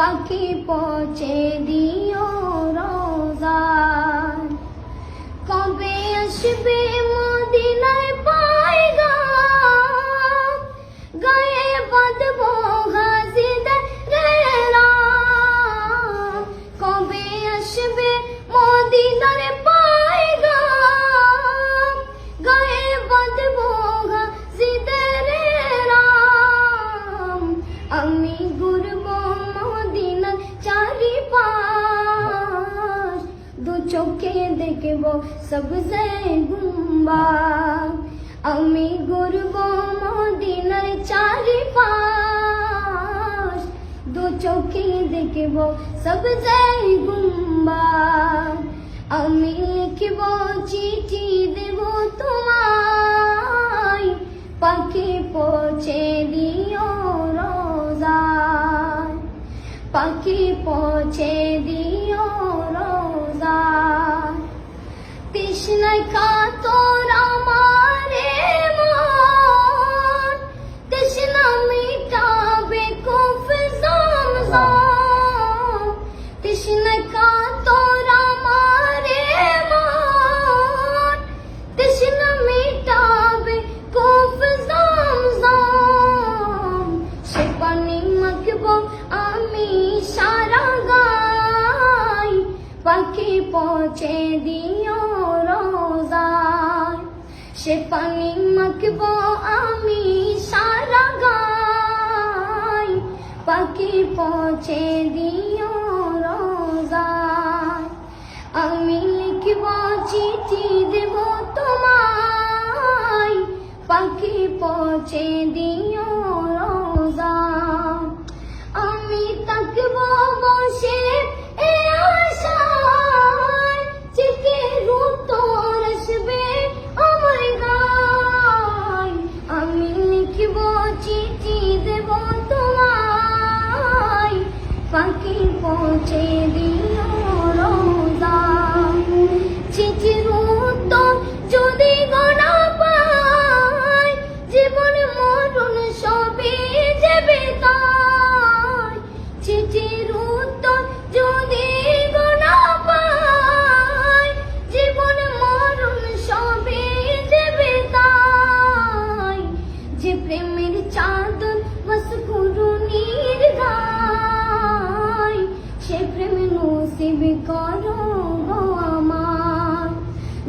পাখি পচে দিও রোজার। কবে আসবে মদিনায় পাইগা গায়ে বাঁধবো চোখে দেখব সবজে গুম্বা আমি ঘুরব মদিনার চারিপাশ দু চোখে দেখব সবজে গুম্বা আমি লিখব চিঠি দেব তোমায় পাখি পৌঁছে দিও রোজায় পাখি পৌঁছে দিও তৃষ্ণায় কাতর আমারে মন তৃষ্ণা মিটাবে কুফ জমজম তৃষ্ণায় কাতর আমারে মন তৃষ্ণা মিটাবে কুফ জমজম সে পানি মাখব আমি সারা গাই পাখি পৌঁছে দিও সে পানি মাখব আমি সারা গাই পাখি পৌঁছে দিও রোজায়। আমি লিখব চিঠি দেব তোমায়। পাখি পৌঁছে দিও পাখি পৌঁছে দিও রোজা। চিঠির নসিব করো গো আমার।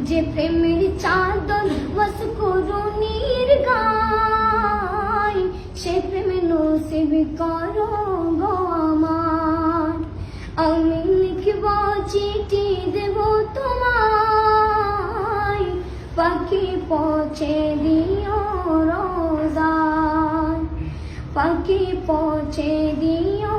যে প্রেমের চাদর বস করুণীর গায়, সে প্রেম নসিব করো গো আমার। আমি লিখব চিঠি দেব তোমায় পাখি পৌঁছে দিও রোজায়। পাখি পৌঁছে দিও